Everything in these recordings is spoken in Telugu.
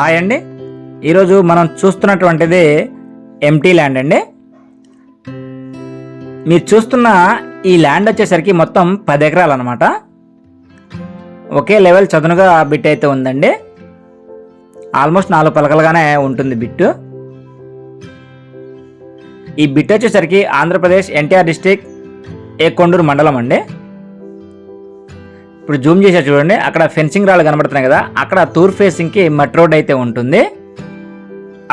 హాయ్ అండి. ఈరోజు మనం చూస్తున్నటువంటిది ఎంటీ ల్యాండ్ అండి. మీరు చూస్తున్న ఈ ల్యాండ్ వచ్చేసరికి మొత్తం పది ఎకరాలు అనమాట ఒకే లెవెల్ చదునుగా బిట్ అయితే ఉందండి. ఆల్మోస్ట్ నాలుగు పలకలుగానే ఉంటుంది బిట్టు ఈ బిట్ వచ్చేసరికి Andhra Pradesh NTR district A Konduru మండలం అండి. ఇప్పుడు జూమ్ చేసా చూడండి అక్కడ ఫెన్సింగ్ రాళ్ళు కనబడుతున్నాయి కదా అక్కడ తూర్ ఫేసింగ్కి మట్ రోడ్ అయితే ఉంటుంది.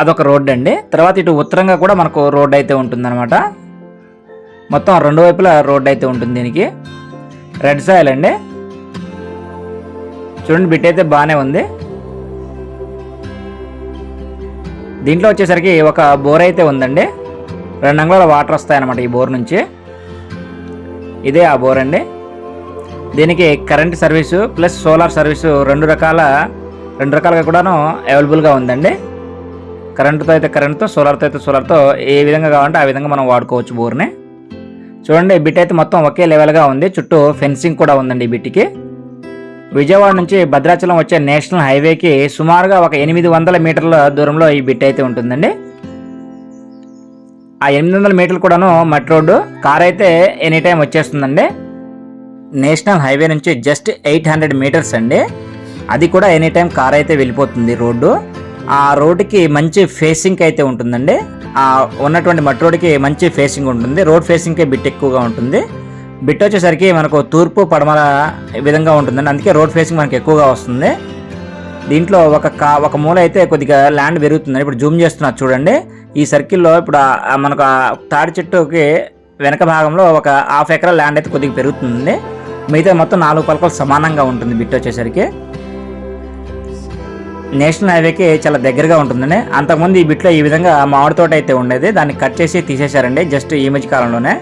అదొక రోడ్ అండి. తర్వాత ఇటు ఉత్తరంగా కూడా మనకు రోడ్ అయితే ఉంటుందన్నమాట. మొత్తం రెండు వైపులా రోడ్ అయితే ఉంటుంది దీనికి. రెడ్ సాయిల్ అండి. చూడండి బిట్ అయితే బాగానే ఉంది. దీంట్లో వచ్చేసరికి ఒక బోర్ అయితే ఉందండి. రెండు అంగుళాల వాటర్ వస్తాయన్నమాట ఈ బోర్ నుంచి. ఇదే ఆ బోర్ అండి. దీనికి current service plus solar service రెండు రకాల రెండు రకాలుగా కూడాను అవైలబుల్గా ఉందండి. కరెంటుతో అయితే కరెంట్తో సోలార్తో అయితే సోలార్తో ఏ విధంగా కావాలంటే ఆ విధంగా మనం వాడుకోవచ్చు బోర్ని. చూడండి బిట్ అయితే మొత్తం ఒకే లెవెల్గా ఉంది. చుట్టూ ఫెన్సింగ్ కూడా ఉందండి ఈ బిట్కి. విజయవాడ నుంచి భద్రాచలం వచ్చే నేషనల్ హైవేకి సుమారుగా ఒక ఎనిమిది వందల మీటర్ల దూరంలో ఈ బిట్ అయితే ఉంటుందండి. ఆ ఎనిమిది వందల మీటర్లు కూడాను మట్ రోడ్డు కార్ అయితే ఎనీ టైం వచ్చేస్తుందండి. నేషనల్ హైవే నుంచి జస్ట్ ఎయిట్ హండ్రెడ్ మీటర్స్ అండి. అది కూడా ఎనీ టైం కార్ అయితే వెళ్ళిపోతుంది రోడ్డు. ఆ రోడ్డుకి మంచి ఫేసింగ్ అయితే ఉంటుందండి. ఆ ఉన్నటువంటి మట్టి రోడ్డుకి మంచి ఫేసింగ్ ఉంటుంది. రోడ్ ఫేసింగ్కే బిట్ ఎక్కువగా ఉంటుంది. బిట్ వచ్చేసరికి మనకు తూర్పు పడమల విధంగా ఉంటుందండి. అందుకే రోడ్ ఫేసింగ్ మనకి ఎక్కువగా వస్తుంది. దీంట్లో ఒక కా ఒక మూల అయితే కొద్దిగా ల్యాండ్ పెరుగుతుంది ఇప్పుడు జూమ్ చేస్తున్నా చూడండి. ఈ సర్కిల్లో ఇప్పుడు మనకు తాడి చెట్టుకి వెనక భాగంలో ఒక హాఫ్ ఎకరా ల్యాండ్ అయితే కొద్దిగా పెరుగుతుంది మిగతా మొత్తం నాలుగు పలకలు సమానంగా ఉంటుంది బిట్ వచ్చేసరికి. నేషనల్ హైవేకి చాలా దగ్గరగా ఉంటుందండి అంతకుముందు ఈ బిట్లో ఈ విధంగా మామిడి తోట అయితే ఉండేది. దాన్ని కట్ చేసి తీసేశారండి జస్ట్ ఈ మధ్య కాలంలోనే.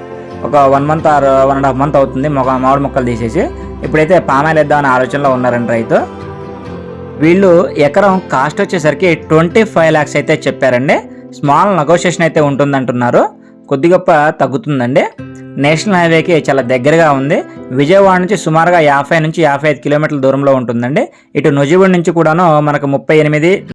ఒక one month or one and half month అవుతుంది మొగ మామిడి మొక్కలు తీసేసి. ఇప్పుడైతే పామాయిల్ వేద్దామనే ఆలోచనలో ఉన్నారండి రైతు. వీళ్ళు ఎకరం కాస్ట్ వచ్చేసరికి ట్వంటీ ఫైవ్ ల్యాక్స్ అయితే చెప్పారండి. స్మాల్ నెగోషియేషన్ అయితే ఉంటుందంటున్నారు. కొద్ది గొప్ప తగ్గుతుందండి. నేషనల్ హైవేకి చాలా దగ్గరగా ఉంది. విజయవాడ నుంచి సుమారుగా యాభై నుంచి యాభై ఐదు కిలోమీటర్ల దూరంలో ఉంటుందండి. ఇటు నుజివీడ్ నుంచి కూడాను మనకు ముప్పై ఎనిమిది